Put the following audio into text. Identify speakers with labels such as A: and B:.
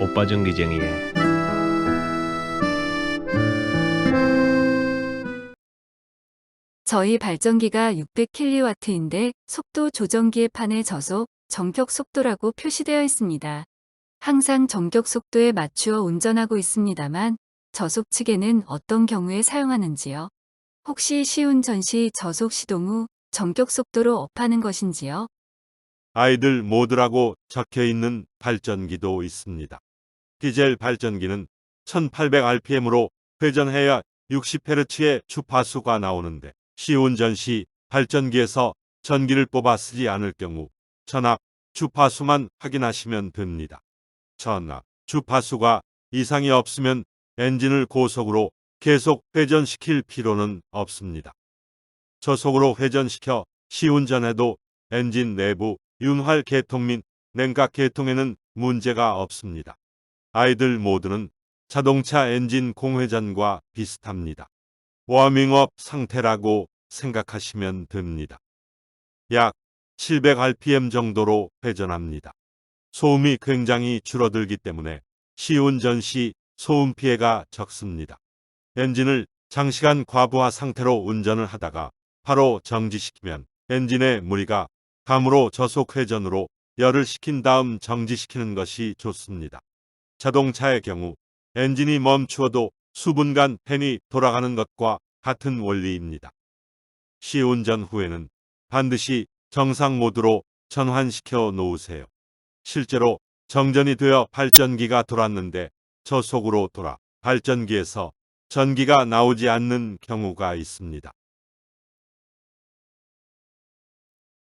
A: 오빠 전기쟁이에
B: 저희 발전기가 600kW인데 속도 조정기의 판에 저속, 정격 속도라고 표시되어 있습니다. 항상 정격 속도에 맞추어 운전하고 있습니다만 저속 측에는 어떤 경우에 사용하는지요? 혹시 시운전 시 저속 시동 후 정격 속도로 업하는 것인지요?
C: 아이들 모드라고 적혀 있는 발전기도 있습니다. 디젤 발전기는 1800rpm으로 회전해야 60Hz의 주파수가 나오는데 시운전 시 발전기에서 전기를 뽑아 쓰지 않을 경우 전압, 주파수만 확인하시면 됩니다. 전압, 주파수가 이상이 없으면 엔진을 고속으로 계속 회전시킬 필요는 없습니다. 저속으로 회전시켜 시운전해도 엔진 내부 윤활 계통 및 냉각 계통에는 문제가 없습니다. 아이들 모드는 자동차 엔진 공회전과 비슷합니다. 워밍업 상태라고 생각하시면 됩니다. 약 700rpm 정도로 회전합니다. 소음이 굉장히 줄어들기 때문에 시운전 시 소음 피해가 적습니다. 엔진을 장시간 과부하 상태로 운전을 하다가 바로 정지시키면 엔진의 무리가 감으로 저속 회전으로 열을 식힌 다음 정지시키는 것이 좋습니다. 자동차의 경우 엔진이 멈추어도 수분간 팬이 돌아가는 것과 같은 원리입니다. 시운전 후에는 반드시 정상 모드로 전환시켜 놓으세요. 실제로 정전이 되어 발전기가 돌았는데 저속으로 돌아 발전기에서 전기가 나오지 않는 경우가 있습니다.